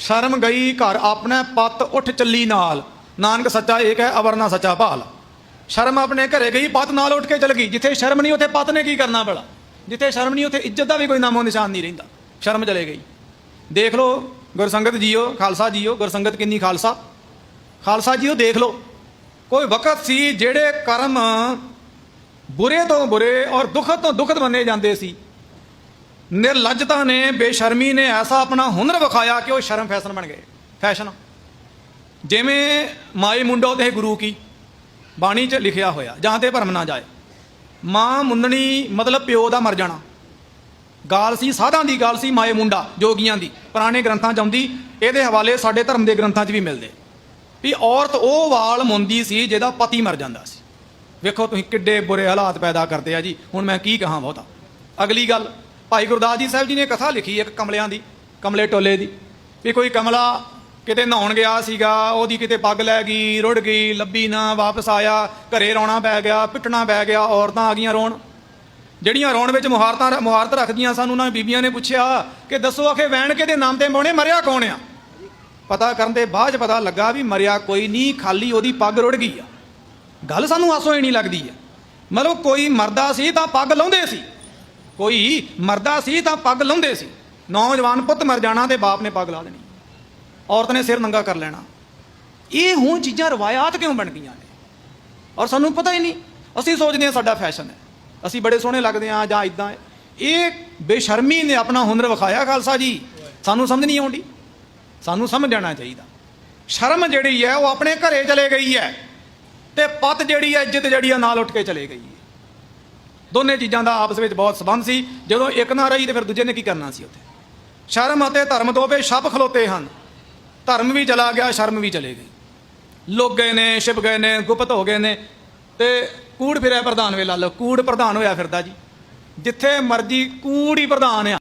ਸ਼ਰਮ ਗਈ ਘਰ ਆਪਣੇ ਪਤ ਉੱਠ ਚੱਲੀ ਨਾਲ। ਨਾਨਕ ਸੱਚਾ ਏਕ ਹੈ, ਅਵਰਨਾ ਸੱਚਾ ਭਾਲ। ਸ਼ਰਮ ਆਪਣੇ ਘਰੇ ਗਈ, ਪਤ ਨਾਲ ਉੱਠ ਕੇ ਚਲ ਗਈ। ਜਿੱਥੇ ਸ਼ਰਮ ਨਹੀਂ, ਉੱਥੇ ਪਤ ਨੇ ਕੀ ਕਰਨਾ ਭਲਾ? ਜਿੱਥੇ ਸ਼ਰਮ ਨਹੀਂ, ਉੱਥੇ ਇੱਜ਼ਤ ਦਾ ਵੀ ਕੋਈ ਨਾਮੋ ਨਿਸ਼ਾਨ ਨਹੀਂ ਰਹਿੰਦਾ। ਸ਼ਰਮ ਚਲੇ ਗਈ। ਦੇਖ ਲਓ, ਗੁਰਸੰਗਤ ਜੀਓ, ਖਾਲਸਾ ਜੀਓ, ਗੁਰਸੰਗਤ ਕਿੰਨੀ ਖਾਲਸਾ। ਖਾਲਸਾ ਜੀਓ, ਦੇਖ ਲਓ। ਕੋਈ ਵਕਤ ਸੀ ਜਿਹੜੇ ਕਰਮ ਬੁਰੇ ਤੋਂ ਬੁਰੇ ਔਰ ਦੁਖਤ ਤੋਂ ਦੁਖਤ ਮੰਨੇ ਜਾਂਦੇ ਸੀ। ਨਿਰਲੱਜਤਾ ਨੇ, ਬੇਸ਼ਰਮੀ ਨੇ ਐਸਾ ਆਪਣਾ ਹੁਨਰ ਵਿਖਾਇਆ ਕਿ ਉਹ ਸ਼ਰਮ ਫੈਸ਼ਨ ਬਣ ਗਏ। ਫੈਸ਼ਨ। ਜਿਵੇਂ ਮਾਈ ਮੁੰਡੋ ਤੇ ਗੁਰੂ ਕੀ, ਬਾਣੀ 'ਚ ਲਿਖਿਆ ਹੋਇਆ, ਜਾਂ ਤੇ ਭਰਮ ਨਾ ਜਾਏ। ਮਾਂ ਮੁੰਨਣੀ ਮਤਲਬ ਪਿਓ ਦਾ ਮਰ ਜਾਣਾ। ਗਾਲ ਸੀ, ਸਾਧਾਂ ਦੀ ਗਾਲ ਸੀ ਮਾਏ ਮੁੰਡਾ, ਜੋਗੀਆਂ ਦੀ। ਪੁਰਾਣੇ ਗ੍ਰੰਥਾਂ 'ਚ ਆਉਂਦੀ, ਇਹਦੇ ਹਵਾਲੇ ਸਾਡੇ ਧਰਮ ਦੇ ਗ੍ਰੰਥਾਂ 'ਚ ਵੀ ਮਿਲਦੇ। ਵੀ ਔਰਤ ਉਹ ਵਾਲ ਮੁੰਦੀ ਸੀ ਜਿਹਦਾ ਪਤੀ ਮਰ ਜਾਂਦਾ ਸੀ। ਵੇਖੋ ਤੁਸੀਂ ਕਿੱਡੇ ਬੁਰੇ ਹਾਲਾਤ ਪੈਦਾ ਕਰਦੇ ਆ ਜੀ। ਹੁਣ ਮੈਂ ਕੀ ਕਹਾਂ ਬਹੁਤਾ। ਅਗਲੀ ਗੱਲ ਭਾਈ ਗੁਰਦਾਸ ਜੀ ਸਾਹਿਬ ਜੀ ਨੇ ਕਥਾ ਲਿਖੀ ਇੱਕ ਕਮਲਿਆਂ ਦੀ, ਕਮਲੇ ਟੋਲੇ ਦੀ, ਵੀ ਕੋਈ ਕਮਲਾ ਕਿਤੇ ਨਹਾਉਣ ਗਿਆ ਸੀਗਾ, ਉਹਦੀ ਕਿਤੇ ਪੱਗ ਲੈ ਗਈ, ਰੁੜ ਗਈ, ਲੱਭੀ ਨਾ, ਵਾਪਸ ਆਇਆ, ਘਰੇ ਰੋਣਾ ਪੈ ਗਿਆ, ਪਿੱਟਣਾ ਪੈ ਗਿਆ, ਔਰਤਾਂ ਆ ਗਈਆਂ ਰੋਣ। ਜਿਹੜੀਆਂ ਰੋਣ ਵਿੱਚ ਮੁਹਾਰਤਾਂ, ਮੁਹਾਰਤ ਰੱਖਦੀਆਂ ਸਾਨੂੰ, ਉਹਨਾਂ ਬੀਬੀਆਂ ਨੇ ਪੁੱਛਿਆ ਕਿ ਦੱਸੋ ਆਖੇ ਵੈਣ ਕਿਹਦੇ ਨਾਮ ਤੇ ਮੋਣੇ ਮਰਿਆ ਕੌਣ ਆ? ਪਤਾ ਕਰਨ ਦੇ ਬਾਅਦ 'ਚ ਪਤਾ ਲੱਗਾ ਵੀ ਮਰਿਆ ਕੋਈ ਨਹੀਂ ਖਾਲੀ ਉਹਦੀ ਪੱਗ ਰੁੜ ਗਈ ਆ। ਗੱਲ ਸਾਨੂੰ ਆਸੋ ਹੀ ਨਹੀਂ ਲੱਗਦੀ ਆ। ਮਤਲਬ ਕੋਈ ਮਰਦਾ ਸੀ ਤਾਂ ਪੱਗ ਲਾਉਂਦੇ ਸੀ। ਕੋਈ ਮਰਦਾ ਸੀ ਤਾਂ ਪੱਗ ਲਾਉਂਦੇ ਸੀ। ਨੌਜਵਾਨ ਪੁੱਤ ਮਰ ਜਾਣਾ ਤੇ ਬਾਪ ਨੇ ਪੱਗ ਲਾ ਦੇਣੀ। ਔਰਤ ਨੇ ਸਿਰ ਨੰਗਾ ਕਰ ਲੈਣਾ। ਇਹ ਹੁਣ ਚੀਜ਼ਾਂ ਰਵਾਇਤ ਕਿਉਂ ਬਣ ਗਈਆਂ ਨੇ? ਔਰ ਸਾਨੂੰ ਪਤਾ ਹੀ ਨਹੀਂ। ਅਸੀਂ ਸੋਚਦੇ ਹਾਂ ਸਾਡਾ ਫੈਸ਼ਨ ਹੈ। ਅਸੀਂ ਬੜੇ ਸੋਹਣੇ ਲੱਗਦੇ ਹਾਂ ਜਾਂ ਇਦਾਂ ਇਹ ਬੇਸ਼ਰਮੀ ਨੇ ਆਪਣਾ ਹੁਨਰ ਵਿਖਾਇਆ ਖਾਲਸਾ ਜੀ। ਸਾਨੂੰ ਸਮਝ ਨਹੀਂ ਆਉਂਦੀ। ਸਾਨੂੰ ਸਮਝ ਜਾਣਾ ਚਾਹੀਦਾ। ਸ਼ਰਮ ਜਿਹੜੀ ਹੈ ਉਹ ਆਪਣੇ ਘਰੇ ਚਲੇ ਗਈ ਹੈ ਤੇ ਪਤ ਜਿਹੜੀ ਹੈ ਇੱਜ਼ਤ ਜਿਹੜੀ ਆ ਨਾਲ ਉੱਠ ਕੇ ਚਲੇ ਗਈ ਹੈ। ਦੋਨੇ ਚੀਜ਼ਾਂ ਦਾ ਆਪਸ ਵਿੱਚ ਬਹੁਤ ਸਬੰਧ ਸੀ। ਜਦੋਂ ਇੱਕ ਨਾ ਰਹੀ ਤੇ ਫਿਰ ਦੂਜੇ ਨੇ ਕੀ ਕਰਨਾ ਸੀ ਉੱਥੇ? ਸ਼ਰਮ ਅਤੇ ਧਰਮ ਦੋਵੇਂ ਛੱਪ ਖਲੋਤੇ ਹਨ। ਧਰਮ ਵੀ ਚਲਾ ਗਿਆ, ਸ਼ਰਮ ਵੀ ਚਲੇ ਗਈ। ਲੋਕ ਗਏ ਨੇ, ਛਿਪ ਗਏ ਨੇ, ਗੁਪਤ ਹੋ ਗਏ ਨੇ। ਤੇ ਕੂੜ ਫਿਰਿਆ ਪ੍ਰਧਾਨ ਵੇਲਾ ਲੋ ਕੂੜ ਪ੍ਰਧਾਨ ਹੋਇਆ ਫਿਰਦਾ ਜੀ। ਜਿੱਥੇ ਮਰਜ਼ੀ ਕੂੜ ਹੀ ਪ੍ਰਧਾਨ ਆ।